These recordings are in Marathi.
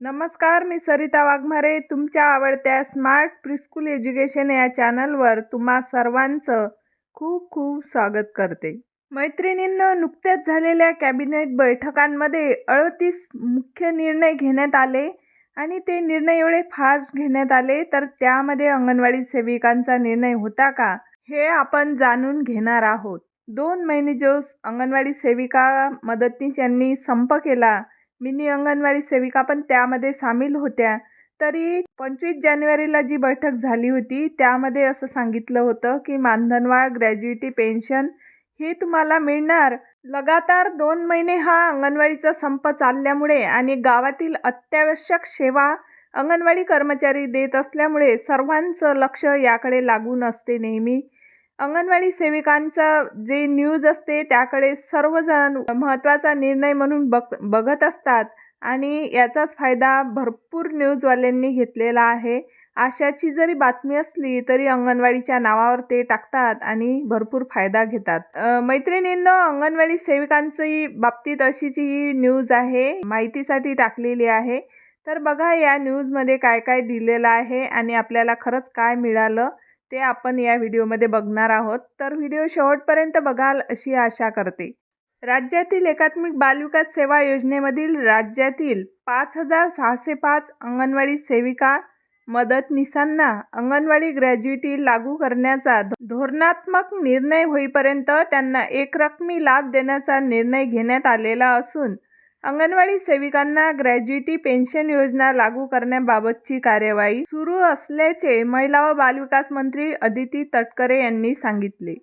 नमस्कार मी सरिता वाघमारे. तुमच्या आवडत्या स्मार्ट प्रिस्कूल एज्युकेशन या चॅनलवर तुम्हा सर्वांचं खूप खूप स्वागत करते. मैत्रिणींना नुकत्याच झालेल्या कॅबिनेट बैठकांमध्ये अडतीस मुख्य निर्णय घेण्यात आले आणि ते निर्णय एवढे फास्ट घेण्यात आले तर त्यामध्ये अंगणवाडी सेविकांचा निर्णय होता का हे आपण जाणून घेणार आहोत. दोन महिने जोस अंगणवाडी सेविका मदतनीस यांनी संप केला मिनी अंगणवाडी सेविका पण त्यामध्ये सामील होत्या. तरी पंचवीस जानेवारीला जी बैठक झाली होती त्यामध्ये असं सांगितलं होतं की मानधनवाढ ग्रॅज्युएटी पेन्शन हे तुम्हाला मिळणार. लगातार दोन महिने हा अंगणवाडीचा संप चालल्यामुळे आणि गावातील अत्यावश्यक सेवा अंगणवाडी कर्मचारी देत असल्यामुळे सर्वांचं लक्ष याकडे लागून असते नेहमी. अंगणवाडी सेविकांचा जे न्यूज असते त्याकडे सर्वजण महत्त्वाचा निर्णय म्हणून बघ बघत असतात. आणि याचाच फायदा भरपूर न्यूजवाल्यांनी घेतलेला आहे. आशाची जरी बातमी असली तरी अंगणवाडीच्या नावावर ते टाकतात आणि भरपूर फायदा घेतात. मैत्रिणींनो अंगणवाडी सेविकांची बाबतीत अशीच ही न्यूज आहे. माहितीसाठी टाकलेली आहे. तर बघा या न्यूजमध्ये काय काय दिलेलं आहे आणि आपल्याला खरंच काय मिळालं. ते आपण या व्हिडिओमध्ये बघणार आहोत. तर व्हिडिओ शेवटपर्यंत बघाल अशी आशा करते. राज्यातील एकात्मिक बालविकास सेवा योजनेमधील राज्यातील पाच हजार सहाशे पाच अंगणवाडी सेविका मदतनीसांना अंगणवाडी ग्रॅज्युएटी लागू करण्याचा धोरणात्मक निर्णय होईपर्यंत त्यांना एकरकमी लाभ देण्याचा निर्णय घेण्यात आलेला असून अंगणवाडी सेविकांना ग्रॅज्युटी पेन्शन योजना लागू करण्याबाबतची कार्यवाही सुरू असल्याचे महिला व बालविकास मंत्री अदिती तटकरे यांनी सांगितले.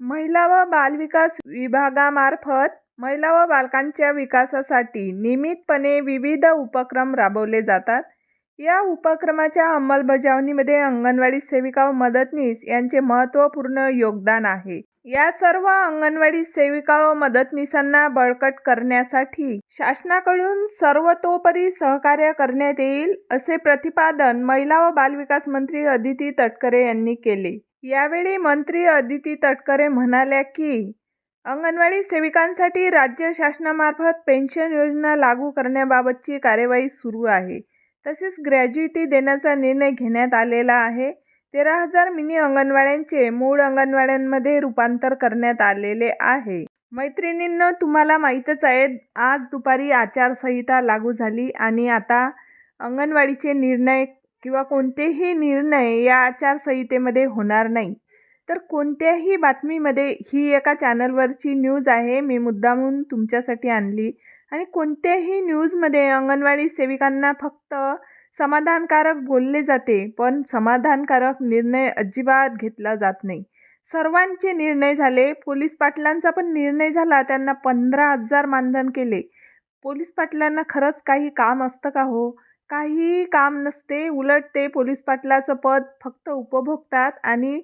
महिला व बालविकास विभागामार्फत महिला व बालकांच्या विकासासाठी नियमितपणे विविध उपक्रम राबवले जातात. या उपक्रमाच्या अंमलबजावणीमध्ये अंगणवाडी सेविका व मदतनीस यांचे महत्त्वपूर्ण योगदान आहे. या सर्व अंगणवाडी सेविका व मदतनीसांना बळकट करण्यासाठी शासनाकडून सर्वतोपरी सहकार्य करण्यात येईल असे प्रतिपादन महिला व बालविकास मंत्री अदिती तटकरे यांनी केले. यावेळी मंत्री अदिती तटकरे म्हणाल्या की अंगणवाडी सेविकांसाठी राज्य शासनामार्फत पेन्शन योजना लागू करण्याबाबतची कार्यवाही सुरू आहे. तसेच ग्रॅज्युइटी देण्याचा निर्णय घेण्यात आलेला आहे. तेरा हजार मिनी अंगणवाड्यांचे मूळ अंगणवाड्यांमध्ये रूपांतर करण्यात आलेले आहे. मैत्रिणींना तुम्हाला माहीतच आहे आज दुपारी आचारसंहिता लागू झाली आणि आता अंगणवाडीचे निर्णय किंवा कोणतेही निर्णय या आचारसंहितेमध्ये होणार नाही. तर कोणत्याही बातमीमध्ये ही एका चॅनलवरची न्यूज आहे मी मुद्दामून तुमच्यासाठी आणली. आणि कोणत्याही न्यूजमध्ये अंगणवाडी सेविकांना फक्त समाधानकारक बोलले जाते पण समाधानकारक निर्णय अजिबात घेतला जात नाही. सर्वांचे निर्णय झाले. पोलीस पाटलांचा पण निर्णय झाला. त्यांना पंधरा हजार मानधन केले. पोलीस पाटलांना खरंच काही काम असतं का हो? काहीही काम नसते. उलट ते पोलीस पाटलाचं पद फक्त उपभोगतात आणि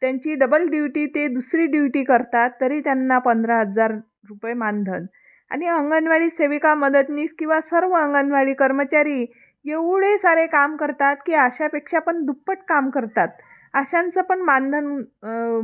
त्यांची डबल ड्युटी ते दुसरी ड्युटी करतात तरी त्यांना पंधरा हजार रुपये मानधन. आणि अंगणवाडी सेविका मदतनीस किंवा सर्व अंगणवाडी कर्मचारी एवढे सारे काम करतात की आशापेक्षा पण दुप्पट काम करतात. आशांचं पण मानधन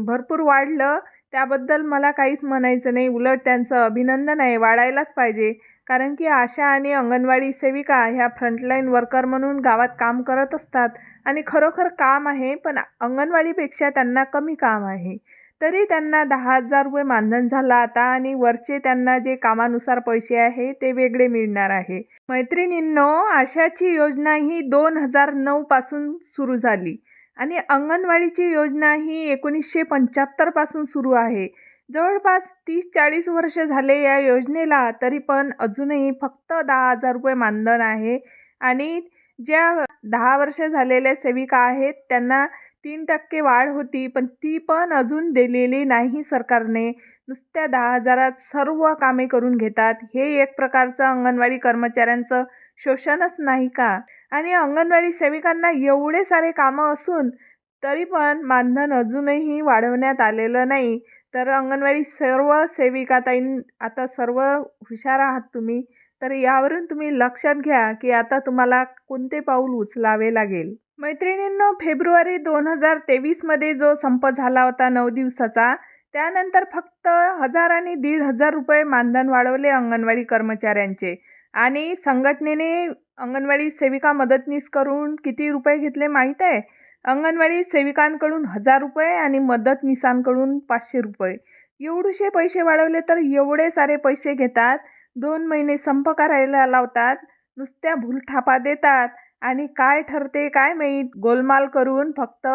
भरपूर वाढलं. त्याबद्दल मला काहीच म्हणायचं नाही. उलट त्यांचं अभिनंदन आहे. वाढायलाच पाहिजे. कारण की आशा आणि अंगणवाडी सेविका ह्या फ्रंटलाईन वर्कर म्हणून गावात काम करत असतात. आणि खरोखर काम आहे पण अंगणवाडीपेक्षा त्यांना कमी काम आहे. तरी त्यांना दहा हजार रुपये मानधन झालं आता आणि वरचे त्यांना जे कामानुसार पैसे आहे ते वेगळे मिळणार आहे. मैत्रिणींनो आशाची योजना ही दोन हजार नऊपासून सुरू झाली आणि अंगणवाडीची योजना ही एकोणीसशे पंच्याहत्तरपासून सुरू आहे. जवळपास तीस चाळीस वर्ष झाले या योजनेला तरी पण अजूनही फक्त दहा हजार रुपये मानधन आहे आणि ज्या दहा वर्ष झालेल्या सेविका आहेत त्यांना तीन टक्के वाढ होती पण ती पण अजून दिलेली नाही सरकारने. नुसत्या दहा हजारात सर्व कामे करून घेतात. हे एक प्रकारचं अंगणवाडी कर्मचाऱ्यांचं शोषणच नाही का? आणि अंगणवाडी सेविकांना एवढे सारे कामं असून तरी पण मानधन अजूनही वाढवण्यात आलेलं नाही. तर अंगणवाडी सर्व सेविकाताईं आता सर्व हुशार आहात तुम्ही. तर यावरून तुम्ही लक्षात घ्या की आता तुम्हाला कोणते पाऊल उचलावे लागेल. मैत्रिणींनो फेब्रुवारी दोन हजार तेवीसमध्ये जो संप झाला होता नऊ दिवसाचा त्यानंतर फक्त हजार आणि दीड हजार रुपये मानधन वाढवले अंगणवाडी कर्मचाऱ्यांचे. आणि संघटनेने अंगणवाडी सेविका मदतनीस करून किती रुपये घेतले माहीत आहे? अंगणवाडी सेविकांकडून हजार रुपये आणि मदतनीसांकडून पाचशे रुपये. एवढेसे पैसे वाढवले तर एवढे सारे पैसे घेतात. दोन महिने संप करायला लावतात नुसत्या भूलथापा देतात आणि काय ठरते काय माहीत? गोलमाल करून फक्त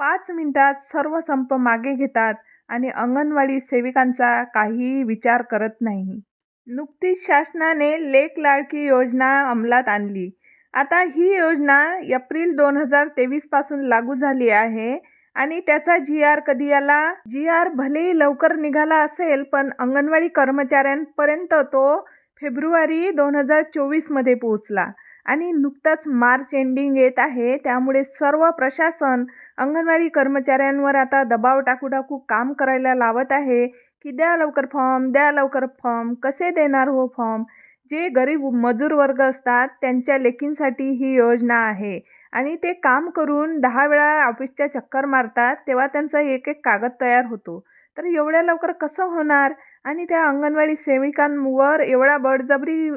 पाच मिनिटात सर्व संप मागे घेतात आणि अंगणवाडी सेविकांचा काही विचार करत नाही. नुकतीच शासनाने लेक लाडकी योजना अंमलात आणली. आता ही योजना एप्रिल दोन हजार तेवीसपासून लागू झाली आहे. आणि त्याचा जी आर कधी आला? जी आर भलेही लवकर निघाला असेल पण अंगणवाडी कर्मचाऱ्यांपर्यंत तो फेब्रुवारी दोन हजार चोवीसमध्ये पोहोचला आणि नुकताच मार्च एंडिंग येत आहे. त्यामुळे सर्व प्रशासन अंगणवाडी कर्मचाऱ्यांवर आता दबाव टाकू टाकू काम करायला लावत आहे की द्या लवकर फॉर्म द्या लवकर फॉर्म कसे देणार हो फॉर्म? जे गरीब मजूर वर्ग असतात त्यांच्या लेकींसाठी ही योजना आहे. आणि ते काम करून दहा वेळा ऑफिसच्या चक्कर मारतात तेव्हा त्यांचा एक एक कागद तयार होतो. तर एवढ्या लवकर कसं होणार? आणि त्या अंगणवाडी सेविकांवर एवढा बळजबरी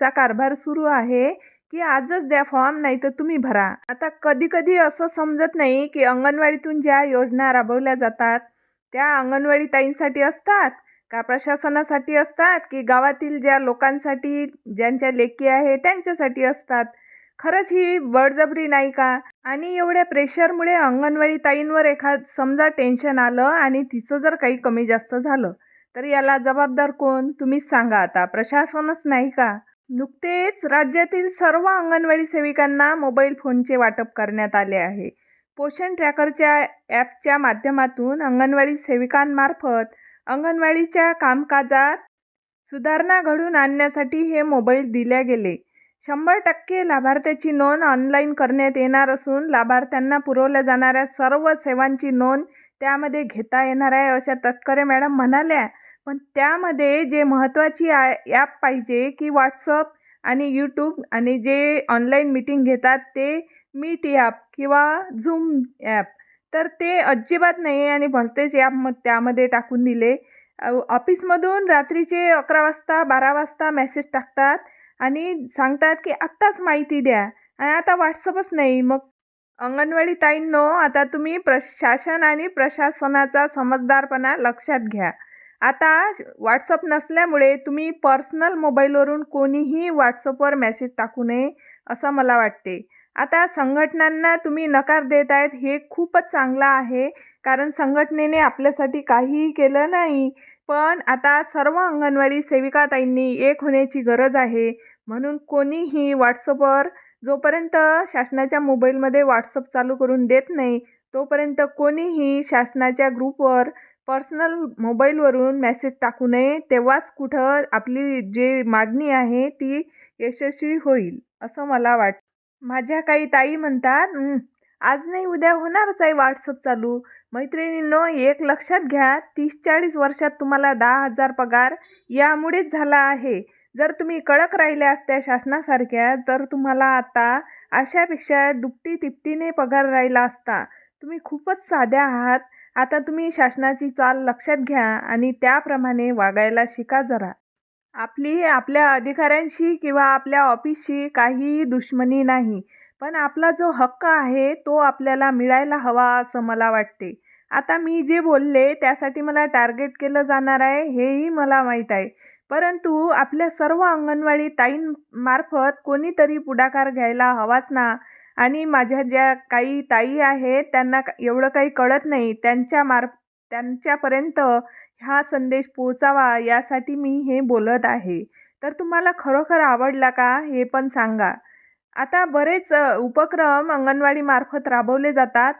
चा कारभार सुरू आहे की आजच द्या फॉर्म नाही तर तुम्ही भरा. आता कधी कधी असं समजत नाही की अंगणवाडीतून ज्या योजना राबवल्या जातात त्या अंगणवाडी ताईंसाठी असतात का प्रशासनासाठी असतात? की गावातील ज्या लोकांसाठी ज्यांच्या लेकी आहे त्यांच्यासाठी असतात? खरंच ही बळजबरी नाही का? आणि एवढ्या प्रेशरमुळे अंगणवाडी ताईंवर एखाद समजा टेन्शन आलं आणि तिचं जर काही कमी जास्त झालं तर याला जबाबदार कोण? तुम्हीच सांगा आता. प्रशासनच नाही का? नुकतेच राज्यातील सर्व अंगणवाडी सेविकांना मोबाईल फोनचे वाटप करण्यात आले आहे. पोषण ट्रॅकरच्या ॲपच्या माध्यमातून अंगणवाडी सेविकांमार्फत अंगणवाडीच्या कामकाजात सुधारणा घडून आणण्यासाठी हे मोबाईल दिल्या गेले. शंभर टक्के लाभार्थ्याची नोंद ऑनलाईन करण्यात येणार असून लाभार्थ्यांना पुरवल्या जाणाऱ्या सर्व सेवांची नोंद त्यामध्ये घेता येणार आहे अशा तटकरे मॅडम म्हणाल्या. पण त्यामध्ये जे महत्त्वाची आ ॲप पाहिजे की व्हॉट्सअप आणि यूट्यूब आणि जे ऑनलाईन मीटिंग घेतात ते मीट ॲप किंवा झूम ॲप. तर ते अजिबात नाही आणि भलतेच ॲप मग त्यामध्ये टाकून दिले. ऑफिसमधून रात्रीचे अकरा वाजता बारा वाजता मेसेज टाकतात. आणि सांगतात की आत्ताच माहिती द्या. आणि आता व्हॉट्सअपच नाही. मग अंगणवाडी ताईंनो आता तुम्ही प्रशासन आणि प्रशासनाचा समजदारपणा लक्षात घ्या. आता व्हॉट्सअप नसल्यामुळे तुम्ही पर्सनल मोबाईलवरून कोणीही व्हॉट्सअपवर मेसेज टाकू नये असं मला वाटते. आता संघटनांना तुम्ही नकार देत आहेत हे खूपच चांगलं आहे. कारण संघटनेने आपल्यासाठी काहीही केलं नाही. पण आता सर्व अंगणवाडी सेविकाताईंनी एक होण्याची गरज आहे. म्हणून कोणीही व्हॉट्सअपवर जोपर्यंत शासनाच्या मोबाईलमध्ये व्हॉट्सअप चालू करून देत नाही तोपर्यंत कोणीही शासनाच्या ग्रुपवर पर्सनल मोबाईलवरून मेसेज टाकू नये तेव्हाच कुठं आपली जे मागणी आहे ती यशस्वी होईल असं मला वाटतं. माझ्या काही ताई म्हणतात आज नाही उद्या होणारच आहे व्हॉट्सअप चालू. मैत्रिणींनो एक लक्षात घ्या तीस चाळीस वर्षात तुम्हाला दहा हजार पगार यामुळेच झाला आहे. जर तुम्ही कडक राहिल्या असत्या शासनासारख्या तर तुम्हाला आता अशापेक्षा दुपटी तिपटीने पगार राहिला असता. तुम्ही खूपच साध्या आहात. आता तुम्ही शासनाची चाल लक्षात घ्या आणि त्याप्रमाणे वागायला शिका जरा. आपली आपल्या अधिकाऱ्यांशी किंवा आपल्या ऑफिसशी काहीही दुश्मनी नाही. पण आपला जो हक्क आहे तो आपल्याला मिळायला हवा असं मला वाटते. आता मी जे बोलले त्यासाठी मला टार्गेट केलं जाणार आहे हेही मला माहीत आहे. परंतु आपल्या सर्व अंगणवाडी ताईंमार्फत कोणीतरी पुढाकार घ्यायला हवाच ना. आणि माझ्या ज्या काही ताई आहेत त्यांना का- एवढं काही कळत नाही. त्यांच्या मार्फ त्यांच्यापर्यंत हा संदेश पोचावा यासाठी मी हे बोलत आहे. तर तुम्हाला खरोखर आवडला का हे पण सांगा. आता बरेच उपक्रम अंगणवाडीमार्फत राबवले जातात.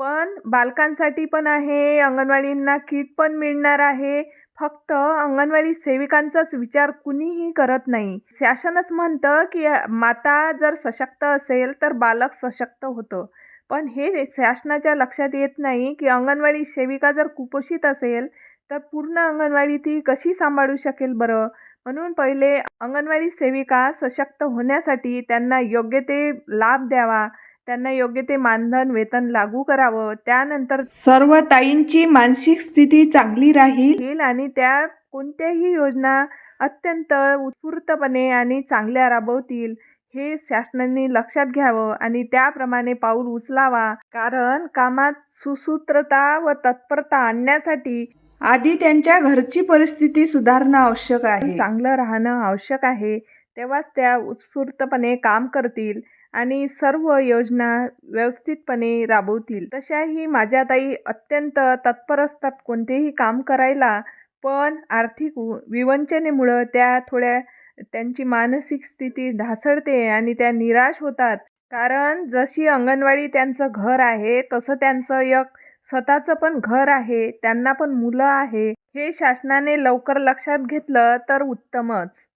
पण बालकांसाठी पण आहे अंगणवाडींना किट पण मिळणार आहे. फक्त अंगणवाडी सेविकांचाच विचार कुणीही करत नाही. शासनच म्हणतं की माता जर सशक्त असेल तर बालक सशक्त होतं. पण हे शासनाच्या लक्षात येत नाही की अंगणवाडी सेविका जर कुपोषित असेल तर पूर्ण अंगणवाडी ती कशी सांभाळू शकेल बरं? म्हणून पहिले अंगणवाडी सेविका सशक्त होण्यासाठी त्यांना योग्य ते लाभ द्यावा त्यांना योग्य ते मानधन वेतन लागू करावं त्यानंतर सर्व ताईंची मानसिक स्थिती चांगली राहील. आणि त्या कोणत्याही योजना अत्यंत उत्स्फूर्तपणे आणि चांगल्या राबवतील हे शासनाने लक्षात घ्यावं आणि त्याप्रमाणे पाऊल उचलावा. कारण कामात सुसूत्रता व तत्परता आणण्यासाठी आधी त्यांच्या घरची परिस्थिती सुधारणं आवश्यक आहे. चांगलं राहणं आवश्यक आहे. तेव्हाच त्या उत्स्फूर्तपणे काम करतील आणि सर्व योजना व्यवस्थितपणे राबवतील. तशाही माझ्या ताई अत्यंत तत्पर असतात कोणतेही काम करायला पण आर्थिक विवंचनेमुळं त्या थोड्या त्यांची मानसिक स्थिती ढासळते आणि त्या निराश होतात. कारण जशी अंगणवाडी त्यांचं घर आहे तसं त्यांचं एक स्वतःचं पण घर आहे त्यांना पण मुलं आहे. हे शासनाने लवकर लक्षात घेतलं तर उत्तमच.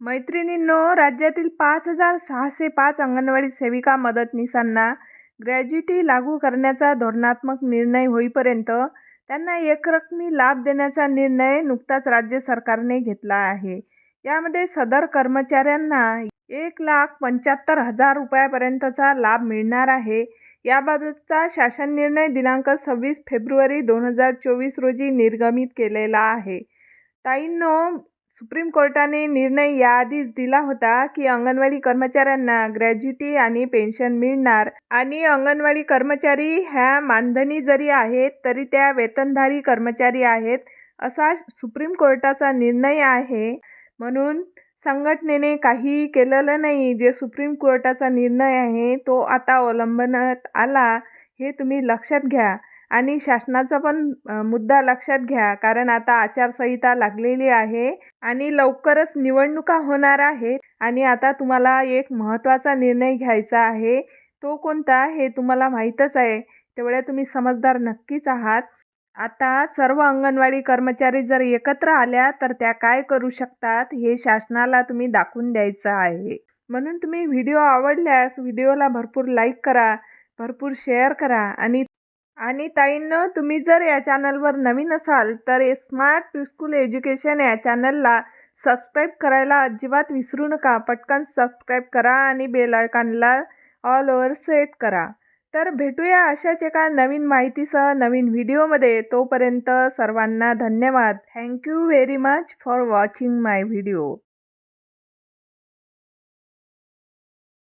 मैत्रिणींनो राज्यातील पाच हजार सहाशे पाच अंगणवाडी सेविका मदतनीसांना ग्रॅज्युटी लागू करण्याचा धोरणात्मक निर्णय होईपर्यंत त्यांना एकरकमी लाभ देण्याचा निर्णय नुकताच राज्य सरकारने घेतला आहे. यामध्ये सदर कर्मचाऱ्यांना एक लाख पंच्याहत्तर हजार रुपयापर्यंतचा लाभ मिळणार आहे. याबाबतचा शासन निर्णय दिनांक सव्वीस फेब्रुवारी दोन हजार चोवीस रोजी निर्गमित केलेला आहे. ताईंनो सुप्रीम कोर्टाने निर्णय याआधीच दिला होता की अंगणवाडी कर्मचाऱ्यांना ग्रॅज्युटी आणि पेन्शन मिळणार आणि अंगणवाडी कर्मचारी ह्या मानधनी जरी आहेत तरी त्या वेतनधारी कर्मचारी आहेत असा सुप्रीम कोर्टाचा निर्णय आहे. म्हणून संघटनेने काही केलेलं नाही. जे सुप्रीम कोर्टाचा निर्णय आहे तो आता अवलंबण्यात आला हे तुम्ही लक्षात घ्या. आणि शासनाचा पण मुद्दा लक्षात घ्या. कारण आता आचारसंहिता लागलेली आहे आणि लवकरच निवडणुका होणार आहेत आणि आता तुम्हाला एक महत्त्वाचा निर्णय घ्यायचा आहे. तो कोणता हे तुम्हाला माहीतच आहे. तेवढ्या तुम्ही समजदार नक्कीच आहात. आता सर्व अंगणवाडी कर्मचारी जर एकत्र आल्या तर त्या काय करू शकतात हे शासनाला तुम्ही दाखवून द्यायचं आहे. म्हणून तुम्ही व्हिडिओ आवडल्यास व्हिडिओला भरपूर लाईक करा भरपूर शेअर करा आणि आणि ताईंनो तुम्ही जर या चॅनलवर नवीन असाल तर स्मार्ट स्कूल एज्युकेशन या चॅनलला सबस्क्राईब करायला अजिबात विसरू नका. पटकन सबस्क्राईब करा आणि बेल आयकॉनला ऑल ओव्हर सेट करा. तर भेटूया अशाच एका नवीन माहितीसह नवीन व्हिडिओमध्ये. तोपर्यंत सर्वांना धन्यवाद. Thank you very much for watching my video